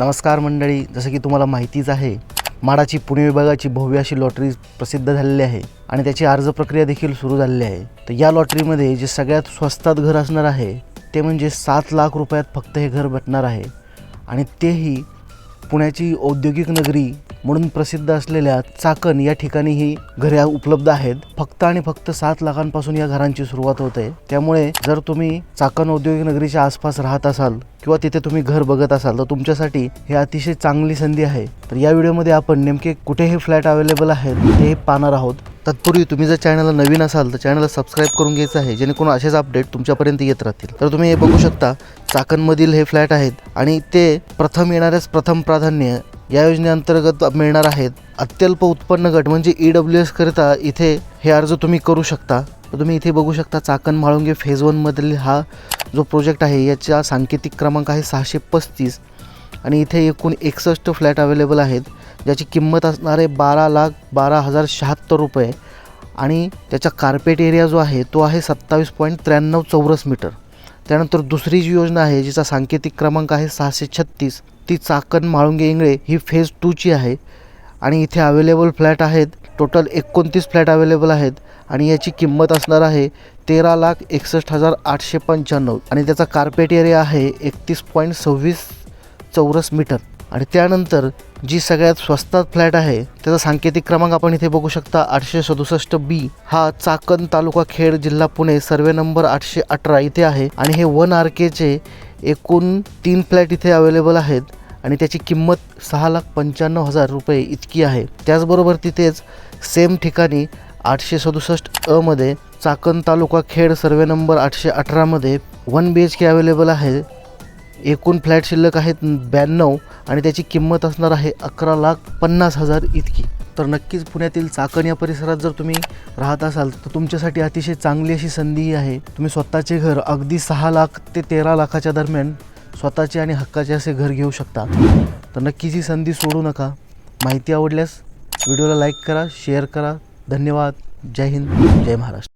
नमस्कार मंडळी जसं की तुम्हाला माहितीच आहे माडाची पुणे विभागाची भव्य अशी लॉटरी प्रसिद्ध झालेली आहे आणि त्याची अर्ज प्रक्रिया देखील सुरू झालेली आहे. तर या लॉटरीमध्ये जे सगळ्यात स्वस्तात घर असणार आहे ते म्हणजे सात लाख रुपयात फक्त हे घर भेटणार आहे. आणि तेही पुण्याची औद्योगिक नगरी म्हणून प्रसिद्ध असलेल्या चाकण या ठिकाणी ही घरे उपलब्ध आहेत. फक्त आणि फक्त सात लाखांपासून या घरांची सुरुवात होते. त्यामुळे जर तुम्ही चाकण औद्योगिक नगरीच्या आसपास राहत असाल किंवा तिथे तुम्ही घर बघत असाल तर तुमच्यासाठी हे अतिशय चांगली संधी आहे. तर या व्हिडिओमध्ये आपण नेमके कुठे हे फ्लॅट अवेलेबल आहेत ते पाहणार आहोत. तत्पूर्वी तुम्ही जर चॅनलला नवीन असाल तर चॅनलला सबस्क्राईब करून घ्यायचं आहे जेणेकरून असेच अपडेट तुमच्यापर्यंत येत राहतील. तर तुम्ही हे बघू शकता चाकणमधील हे फ्लॅट आहेत आणि ते प्रथम येणाऱ्याच प्रथम प्राधान्य या योजनेअंतर्गत मिळणार आहेत. अत्यल्प उत्पन्न गट म्हणजे ई डब्ल्यू एसकरिता इथे हे अर्ज तुम्ही करू शकता. तर तुम्ही इथे बघू शकता चाकण म्हाळुंगे फेज वनमधील हा जो प्रोजेक्ट आहे याचा सांकेतिक क्रमांक आहे सहाशे पस्तीस आणि इथे एकूण एकसष्ट फ्लॅट अवेलेबल आहेत. ज्याची किंमत असणार आहे बारा लाख बारा हजार शहात्तर रुपये आणि त्याचा कार्पेट एरिया जो आहे तो आहे सत्तावीस पॉईंट त्र्याण्णव चौरस मीटर. त्यानंतर दुसरी जी योजना आहे जिचा सांकेतिक क्रमांक आहे सहाशे छत्तीस ती चाकण माळुंगे इंगळे ही फेज टूची आहे आणि इथे अवेलेबल फ्लॅट आहेत टोटल एकोणतीस फ्लॅट अवेलेबल आहेत आणि याची किंमत असणार आहे तेरा लाख एकसष्ट हजार आठशे पंच्याण्णव आणि त्याचा कार्पेट एरिया आहे एकतीस पॉईंट सव्वीस चौरस मीटर. आणि त्यानंतर जी सगळ्यात स्वस्तात फ्लॅट आहे त्याचा सांकेतिक क्रमांक आपण इथे बघू शकता आठशे सदुसष्ट बी. हा चाकण तालुका खेड जिल्हा पुणे सर्वे नंबर आठशे अठरा इथे आहे. आणि हे वन आर केचे एकूण तीन फ्लॅट इथे अवेलेबल आहेत. आणि त्याची किंमत सहा लाख पंच्याण्णव हजार रुपये इतकी आहे. त्याचबरोबर तिथेच सेम ठिकाणी आठशे सदुसष्ट अमध्ये चाकण तालुका खेड सर्वे नंबर आठशे अठरामध्ये one B H K available आहे. एकूण फ्लॅट शिल्लक आहेत ब्याण्णव आणि त्याची किंमत असणार आहे अकरा लाख पन्नास हजार इतकी. तर नक्कीच पुण्यातील चाकण या परिसरात जर तुम्ही राहत असाल तर तुमच्यासाठी अतिशय चांगली अशी संधी आहे. तुम्ही स्वतःचे घर अगदी सहा लाख ते तेरा लाखाच्या दरम्यान स्वतःचे आणि हक्काचे असे घर घेऊ शकता. तर नक्कीच ही संधी सोडू नका. माहिती आवडल्यास व्हिडिओला लाईक करा शेअर करा. धन्यवाद. जय हिंद. जय महाराष्ट्र.